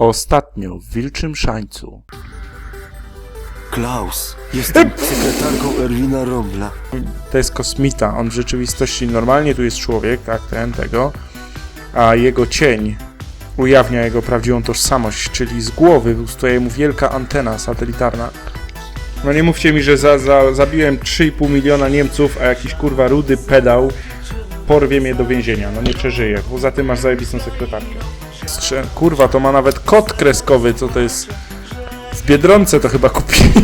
Ostatnio w Wilczym Szańcu. Klaus, jestem sekretarką Erwina Rombla. To jest kosmita. On w rzeczywistości normalnie tu jest człowiek, tak, ten, tego, a jego cień ujawnia jego prawdziwą tożsamość, czyli z głowy ustaje mu wielka antena satelitarna. No nie mówcie mi, że za, za, zabiłem 3,5 miliona Niemców, a jakiś kurwa rudy pedał porwie mnie do więzienia. No nie przeżyję. Poza tym masz zajebistą sekretarkę. Kurwa, to ma nawet kod kreskowy, co to jest... W Biedronce to chyba kupili.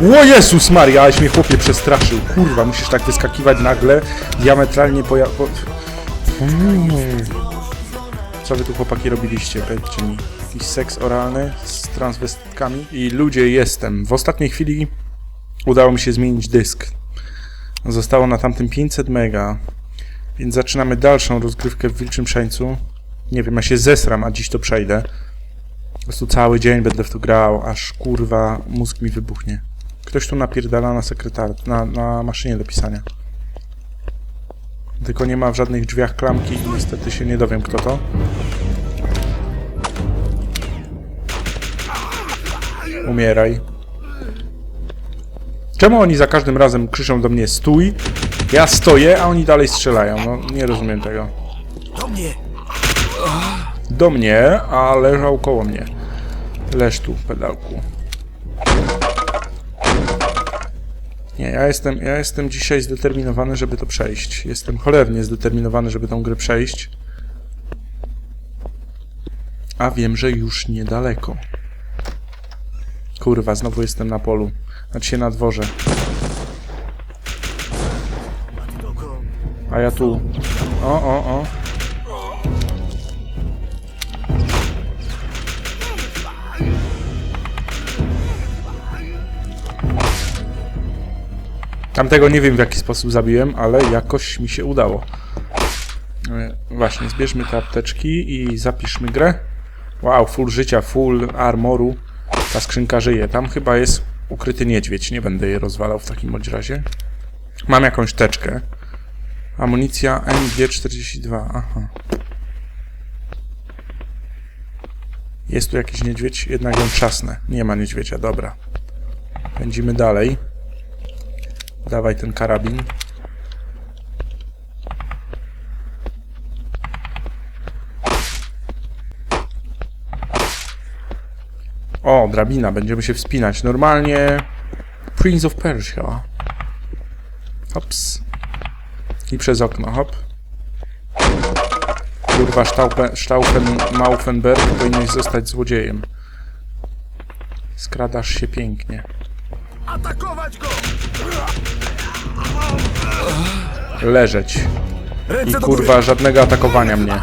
O Jezus Maria, aleś mnie chłopie przestraszył. Kurwa, musisz tak wyskakiwać nagle, diametralnie poja... Po... Mm. Co wy tu chłopaki robiliście? Powiedzcie mi. Jakiś seks oralny z transwestytkami? I ludzie, jestem. W ostatniej chwili udało mi się zmienić dysk. Zostało na tamtym 500 mega. Więc zaczynamy dalszą rozgrywkę w Wilczym Szańcu. Nie wiem, ja się zesram, a dziś to przejdę. Po prostu cały dzień będę w to grał, aż kurwa mózg mi wybuchnie. Ktoś tu napierdala na sekretar, na, na maszynie do pisania. Tylko nie ma w żadnych drzwiach klamki i niestety się nie dowiem kto to. Umieraj. Czemu oni za każdym razem krzyczą do mnie stój? Ja stoję, a oni dalej strzelają. No nie rozumiem tego. Do mnie! Do mnie, a leżał koło mnie. Leż tu, pedałku. Nie, ja jestem, ja jestem dzisiaj zdeterminowany, żeby to przejść. Jestem cholernie zdeterminowany, żeby tą grę przejść. A wiem, że już niedaleko. Kurwa, znowu jestem na polu. Znaczy się na dworze. Ja tu. O, o, o. Tamtego nie wiem w jaki sposób zabiłem, ale jakoś mi się udało. E, Właśnie, zbierzmy te apteczki i zapiszmy grę. Wow, full życia, full armoru. Ta skrzynka żyje. Tam chyba jest ukryty niedźwiedź. Nie będę jej rozwalał w takim bądź razie. Mam jakąś teczkę. Amunicja MG42. Aha. Jest tu jakiś niedźwiedź? Jednak ją trzasnę. Nie ma niedźwiedzia, dobra. Pędzimy dalej. Dawaj ten karabin. O, drabina, będziemy się wspinać. Normalnie Prince of Persia. Hops. I przez okno, hop. Kurwa, Staufen, Maufenberg, powinieneś zostać złodziejem. Skradasz się pięknie. Atakować go! Leżeć. I kurwa, żadnego atakowania mnie.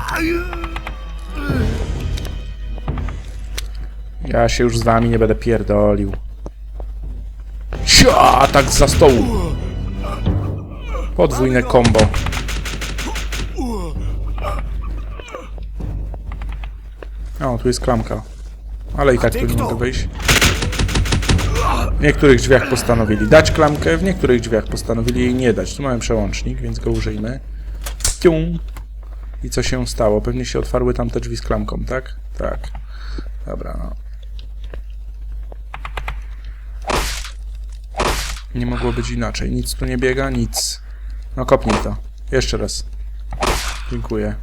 Ja się już z wami nie będę pierdolił. Sia, atak za stołu. Podwójne combo. O, tu jest klamka. Ale i tak tu nie mogę wejść. W niektórych drzwiach postanowili dać klamkę, w niektórych drzwiach postanowili jej nie dać. Tu mamy przełącznik, więc go użyjmy. Cium. I co się stało? Pewnie się otwarły tamte drzwi z klamką, tak? Tak. Dobra, no. Nie mogło być inaczej. Nic tu nie biega, nic. No kopnij to. Jeszcze raz. Dziękuję.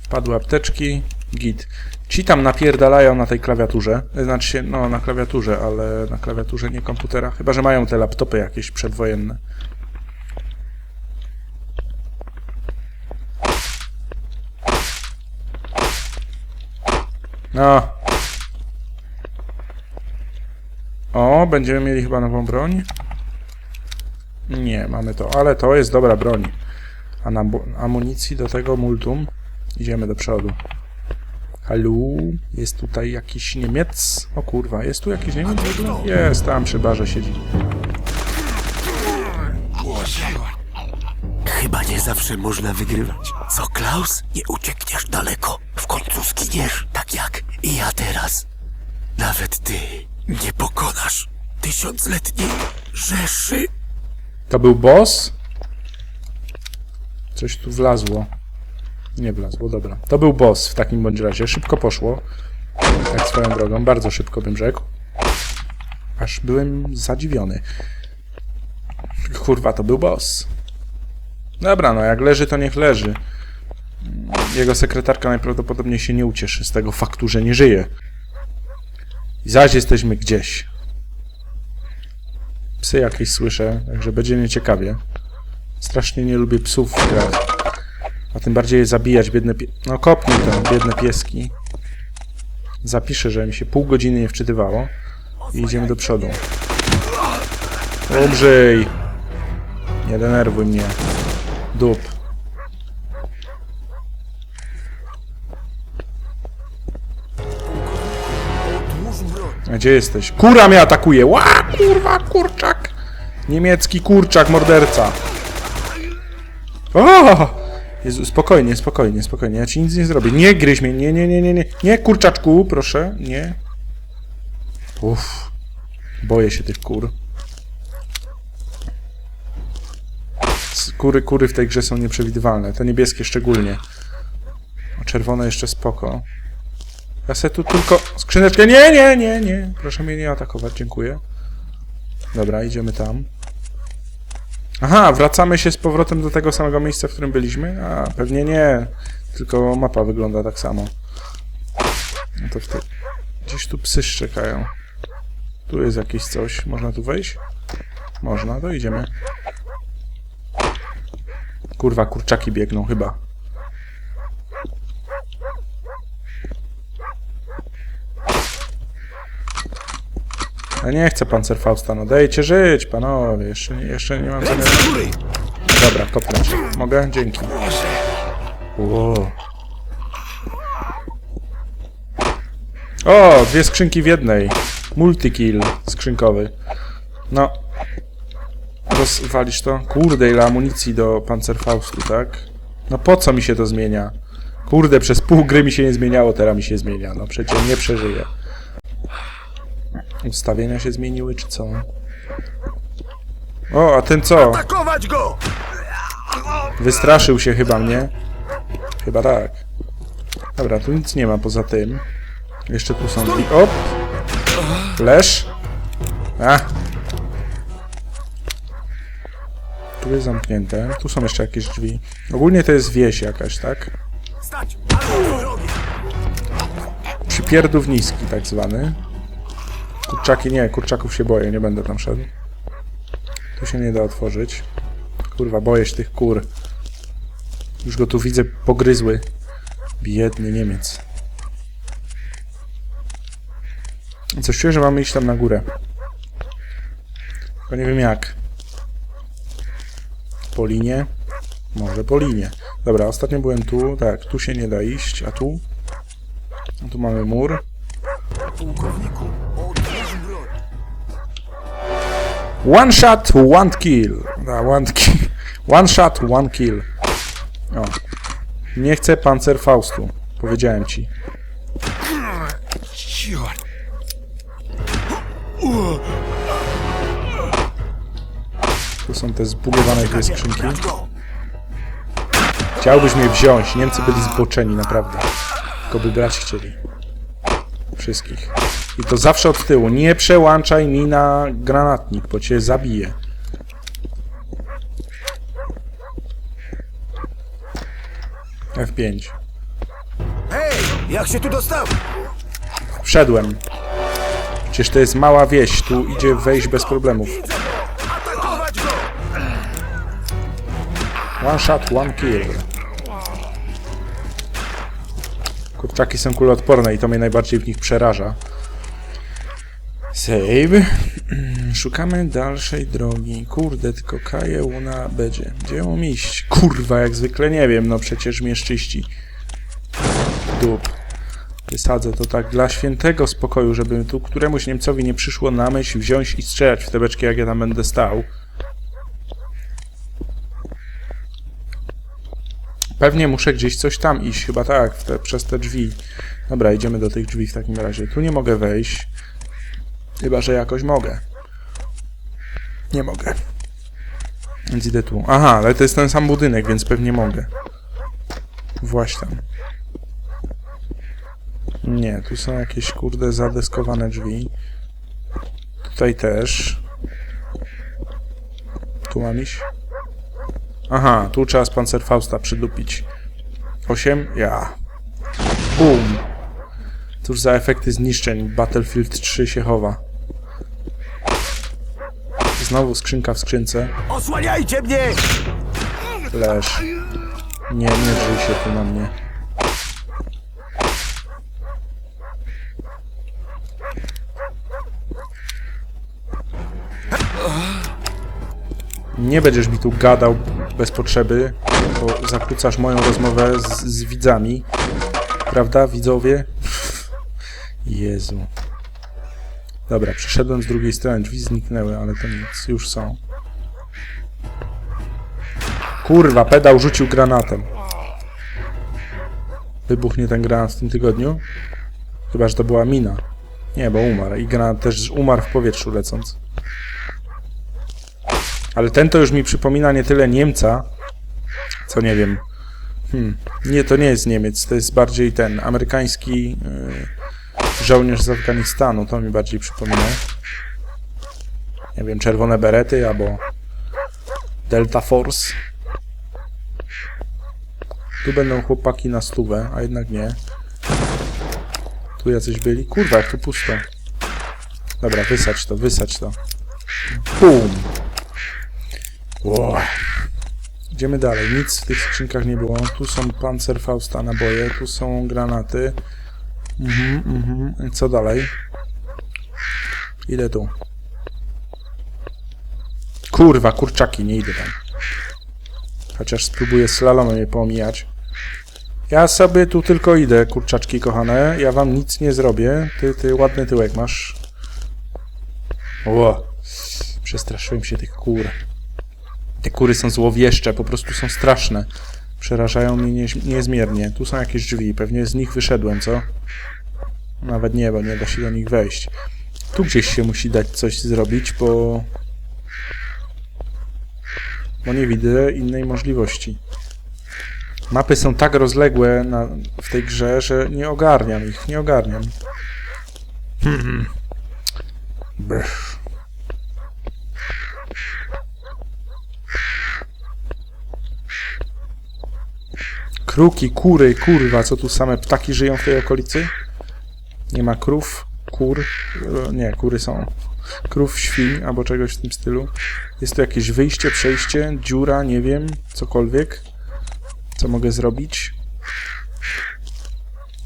Wpadły apteczki. Git. Ci tam napierdalają na tej klawiaturze. Znaczy się, no na klawiaturze, ale na klawiaturze nie komputera. Chyba, że mają te laptopy jakieś przedwojenne. No. O, będziemy mieli chyba nową broń. Nie, mamy to, ale to jest dobra broń. A na amunicji do tego multum idziemy do przodu. Halo, jest tutaj jakiś Niemiec? O kurwa, jest tu jakiś Niemiec? Jest, tam przy barze siedzi. Chyba nie zawsze można wygrywać. Co, Klaus? Nie uciekniesz daleko. W końcu zginiesz, tak jak i ja teraz. Nawet ty nie pokonasz tysiącletniej Rzeszy. To był boss? Coś tu wlazło. Nie wlazło, dobra. To był boss w takim bądź razie. Szybko poszło. Tak swoją drogą, bardzo szybko bym rzekł. Aż byłem zadziwiony. Kurwa, to był boss. Dobra, no jak leży, to niech leży. Jego sekretarka najprawdopodobniej się nie ucieszy z tego faktu, że nie żyje. I zaś jesteśmy gdzieś. Psy jakieś słyszę, także będzie nieciekawie. Strasznie nie lubię psów w grach. A tym bardziej je zabijać, biedne pie... No kopnij to, biedne pieski. Zapiszę, że mi się pół godziny nie wczytywało. I idziemy do przodu. Umrzyj! Nie denerwuj mnie. Dup. Gdzie jesteś? Kura mnie atakuje! Ła, kurwa, kurczak! Niemiecki kurczak, morderca. O! Jezu, spokojnie, spokojnie, spokojnie. Ja ci nic nie zrobię. Nie gryź mnie, nie, nie, nie, nie, nie. Nie, kurczaczku, proszę, nie. Uff. Boję się tych kur. Kury, kury w tej grze są nieprzewidywalne. Te niebieskie szczególnie. A czerwone jeszcze spoko. Ja se tu tylko skrzyneczkę. Nie, nie, nie, nie. Proszę mnie nie atakować, dziękuję. Dobra, idziemy tam. Aha, wracamy się z powrotem do tego samego miejsca, w którym byliśmy? A, pewnie nie. Tylko mapa wygląda tak samo. No to wtedy... Gdzieś tu psy szczekają. Tu jest jakieś coś. Można tu wejść? Można, to idziemy. Kurwa, kurczaki biegną chyba. Ja nie chcę Panzerfausta, no dajcie żyć, panowie. Jeszcze nie, jeszcze nie mam zamiaru... Dobra, kopnę cię. Mogę? Dzięki. Wow. O, dwie skrzynki w jednej. Multikill skrzynkowy. No. Rozwalisz to? Kurde, ile amunicji do Panzerfaustu, tak? No po co mi się to zmienia? Kurde, przez pół gry mi się nie zmieniało, teraz mi się zmienia. No przecież nie przeżyję. Ustawienia się zmieniły, czy co? O, a ten co? Atakować go! Wystraszył się chyba mnie. Chyba tak. Dobra, tu nic nie ma poza tym. Jeszcze tu są drzwi. Op! Lesz. A! Tu jest zamknięte. Tu są jeszcze jakieś drzwi. Ogólnie to jest wieś jakaś, tak? Przypierdów niski, tak zwany. Kurczaki nie, kurczaków się boję, nie będę tam szedł. Tu się nie da otworzyć. Kurwa, boję się tych kur. Już go tu widzę pogryzły. Biedny Niemiec. Coś czuję, że mamy iść tam na górę. Tylko nie wiem jak. Po linie? Może po linie. Dobra, ostatnio byłem tu. Tak, tu się nie da iść, a tu? Tu mamy mur. Pułkowniku, One shot, one kill. Da, one kill. One shot, one kill. O. Nie chcę Panzerfaustu. Powiedziałem ci. Tu są te zbugowane dwie skrzynki. Chciałbyś mnie wziąć. Niemcy byli zboczeni, naprawdę. Tylko by brać chcieli. Wszystkich. I to zawsze od tyłu. Nie przełączaj mi na granatnik, bo cię zabiję. F5. Hej! Jak się tu dostał? Wszedłem. Przecież to jest mała wieś, tu idzie wejść bez problemów. One shot, one kill. Kurczaki są kuloodporne i to mnie najbardziej w nich przeraża. Save. Szukamy dalszej drogi. Kurde, tylko kaję na będzie. Gdzie mam iść? Kurwa, jak zwykle nie wiem, no przecież mnie szczyści. Dup. Wysadzę to tak dla świętego spokoju, żeby tu któremuś Niemcowi nie przyszło na myśl wziąć i strzelać w te beczki, jak ja tam będę stał. Pewnie muszę gdzieś coś tam iść, chyba tak, te, przez te drzwi. Dobra, idziemy do tych drzwi w takim razie. Tu nie mogę wejść. Chyba, że jakoś mogę. Nie mogę. Więc idę tu. Aha, ale to jest ten sam budynek, więc pewnie mogę. Właśnie. Nie, tu są jakieś kurde zadeskowane drzwi. Tutaj też. Tu mam iść? Aha, tu trzeba z Panzerfausta przydupić. 8? Ja. Bum. Cóż za efekty zniszczeń. Battlefield 3 się chowa. Znowu skrzynka w skrzynce. Osłaniajcie mnie! Leż. Nie, nie drzyj się tu na mnie. Nie będziesz mi tu gadał bez potrzeby, bo zakłócasz moją rozmowę z, z widzami. Prawda, widzowie? Jezu. Dobra, przeszedłem z drugiej strony, drzwi zniknęły, ale to nic, już są. Kurwa, pedał rzucił granatem. Wybuchnie ten granat w tym tygodniu? Chyba, że to była mina. Nie, bo umarł. I granat też umarł w powietrzu lecąc. Ale ten to już mi przypomina nie tyle Niemca, co nie wiem. Hmm. Nie, to nie jest Niemiec, to jest bardziej ten amerykański yy, żołnierz z Afganistanu. To mi bardziej przypomina. Nie wiem, czerwone berety albo Delta Force. Tu będą chłopaki na stówę, a jednak nie. Tu jacyś byli. Kurwa, jak tu pusto. Dobra, wysać to, wysać to. Bum! Ło. Idziemy dalej. Nic w tych skrzynkach nie było. Tu są Panzerfausta naboje, tu są granaty. Mhm, mhm. Co dalej? Idę tu. Kurwa, kurczaki, nie idę tam. Chociaż spróbuję slalomem je pomijać. Ja sobie tu tylko idę, kurczaczki kochane. Ja wam nic nie zrobię. Ty, ty ładny tyłek masz. Ło. Przestraszyłem się tych kur. Te kury są złowieszcze, po prostu są straszne. Przerażają mnie nie, niezmiernie. Tu są jakieś drzwi, pewnie z nich wyszedłem, co? Nawet nie, bo nie da się do nich wejść. Tu gdzieś się musi dać coś zrobić, bo... Bo nie widzę innej możliwości. Mapy są tak rozległe na, w tej grze, że nie ogarniam ich, nie ogarniam. Hmm. Brr. Kruki, kury, kurwa, co tu same ptaki żyją w tej okolicy? Nie ma krów, kur, e, nie, kury są. Krów, świń, albo czegoś w tym stylu. Jest tu jakieś wyjście, przejście, dziura, nie wiem, cokolwiek. Co mogę zrobić?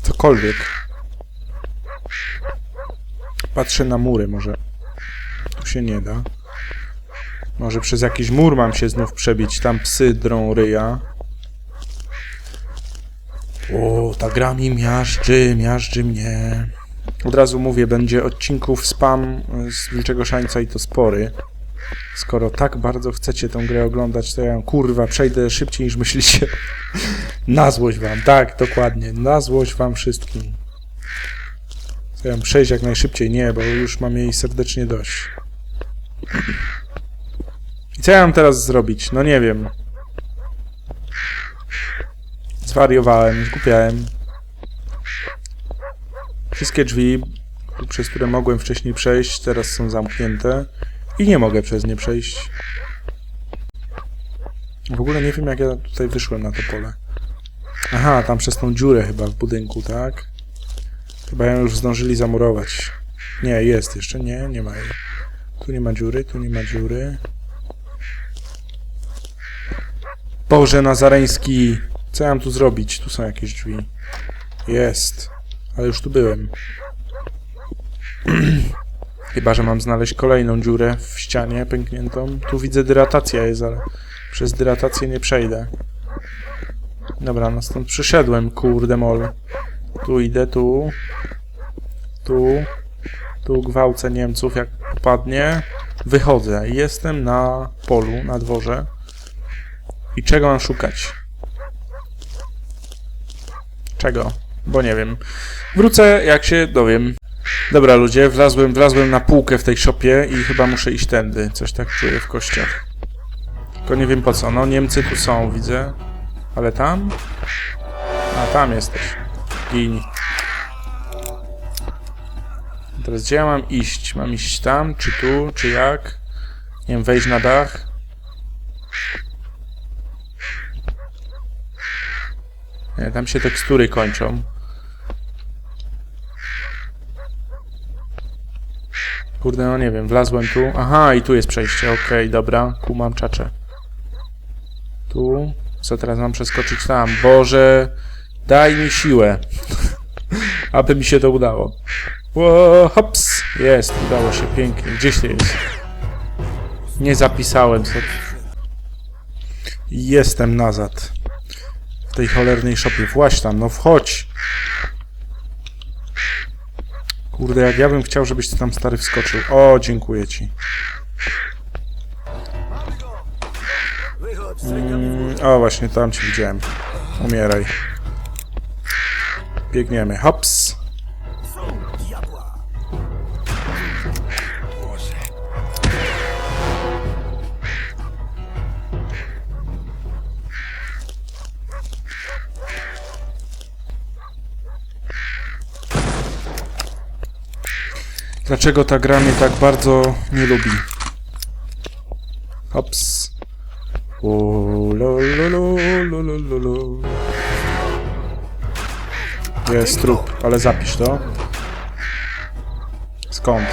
Cokolwiek. Patrzę na mury, może. Tu się nie da. Może przez jakiś mur mam się znów przebić. Tam psy drą ryja. O, ta gra mi miażdży, miażdży mnie. Od razu mówię, będzie odcinków spam z Wilczego Szańca i to spory. Skoro tak bardzo chcecie tę grę oglądać, to ja kurwa przejdę szybciej niż myślicie. Na złość wam, tak, dokładnie. Na złość wam wszystkim. Ją przejść jak najszybciej, nie, bo już mam jej serdecznie dość. I co ja mam teraz zrobić? No nie wiem. Zwariowałem, zgupiałem. Wszystkie drzwi, przez które mogłem wcześniej przejść, teraz są zamknięte. I nie mogę przez nie przejść. W ogóle nie wiem, jak ja tutaj wyszłem na to pole. Aha, tam przez tą dziurę chyba w budynku, tak? Chyba ją już zdążyli zamurować. Nie, jest jeszcze, nie, nie ma jej. Tu nie ma dziury, tu nie ma dziury. Boże Nazareński! Co ja mam tu zrobić? Tu są jakieś drzwi. Jest. Ale już tu byłem. Chyba, że mam znaleźć kolejną dziurę w ścianie pękniętą. Tu widzę dyratacja jest, ale przez dyratację nie przejdę. Dobra, no stąd przyszedłem, kurde mol. Tu idę, tu. Tu. Tu gwałcę Niemców, jak popadnie. Wychodzę. Jestem na polu, na dworze. I czego mam szukać? Czego? Bo nie wiem. Wrócę, jak się dowiem. Dobra ludzie, wlazłem, wlazłem na półkę w tej szopie i chyba muszę iść tędy. Coś tak czuję w kościach. Tylko nie wiem po co. No Niemcy tu są, widzę. Ale tam? tam jesteś. Gin. Teraz gdzie ja mam iść? Mam iść tam, czy tu, czy jak? Nie wiem, wejść na dach? Tam się tekstury kończą. Kurde, no nie wiem, wlazłem tu. Aha, i tu jest przejście, okej, dobra, kumam czacze. Tu. Co teraz mam przeskoczyć tam? Boże, daj mi siłę. Aby mi się to udało. Ło, hops! Jest, udało się, pięknie. Gdzieś ty jest? Nie zapisałem sobie. Jestem nazad. W tej cholernej szopie. Właś tam, no wchodź. Kurde, jak ja bym chciał, żebyś ty tam stary wskoczył. O, dziękuję ci. Mm, o, właśnie tam cię widziałem. Umieraj. Biegniemy. Hops. Dlaczego ta gra mnie tak bardzo nie lubi? Hops. Jest trup, ale zapisz to. Skąd?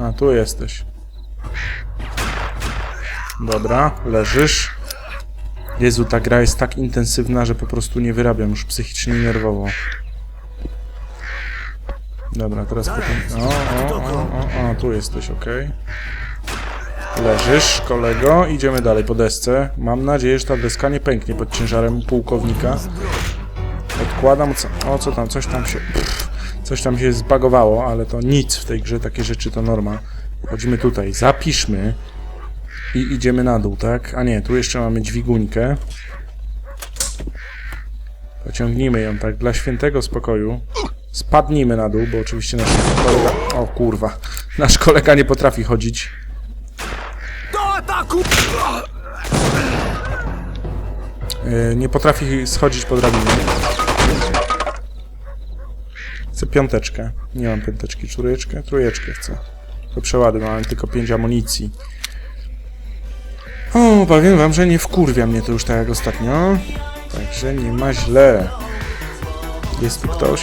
A, tu jesteś. Dobra, leżysz. Jezu, ta gra jest tak intensywna, że po prostu nie wyrabiam już psychicznie i nerwowo. Dobra, teraz potem... O, o, o, o, o, tu jesteś, okej. Leżysz, kolego. Idziemy dalej po desce. Mam nadzieję, że ta deska nie pęknie pod ciężarem pułkownika. Odkładam... Co, o, co tam? Coś tam się... Pff, coś tam się zbagowało, ale to nic w tej grze. Takie rzeczy to norma. Chodzimy tutaj. Zapiszmy. I idziemy na dół, tak? A nie, tu jeszcze mamy dźwiguńkę. Pociągnijmy ją tak dla świętego spokoju. Spadnijmy na dół, bo oczywiście nasz kolega... O kurwa. Nasz kolega nie potrafi chodzić. Do ataku! Yy, nie potrafi schodzić po drabinie. Chcę piąteczkę. Nie mam piąteczki. Trójeczkę? Trójeczkę chcę. To przełady, mam tylko pięć amunicji. O, powiem wam, że nie wkurwia mnie to już tak jak ostatnio. Także nie ma źle. Jest tu ktoś?